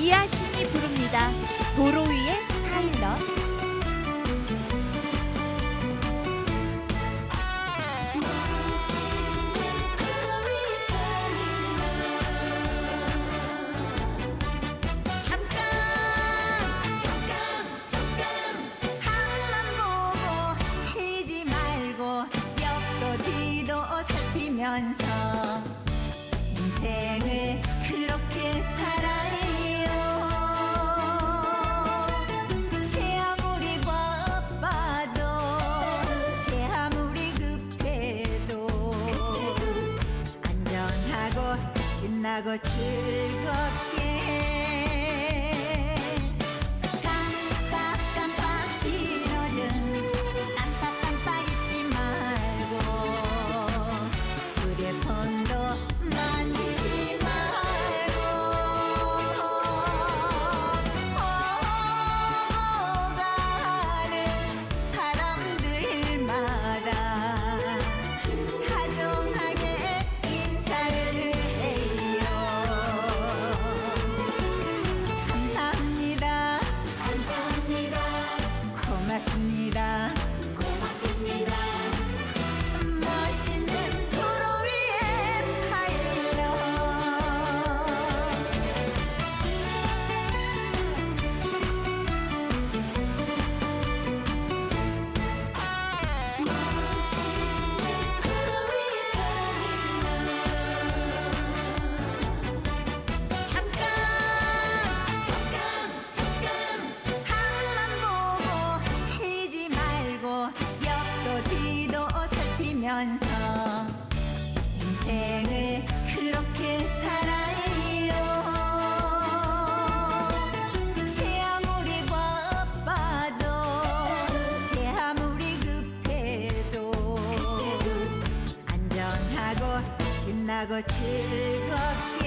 이하신이 부릅니다. 도로 위의 파일럿. 잠깐 잠깐 잠깐 하늘만 보고 쉬지 말고 옆도 뒤도 살피면서 인생 신나고 즐겁게 살피면서 인생을 그렇게 살아요. 제 아무리 바빠도 제 아무리 급해도. 안전하고 신나고 즐겁게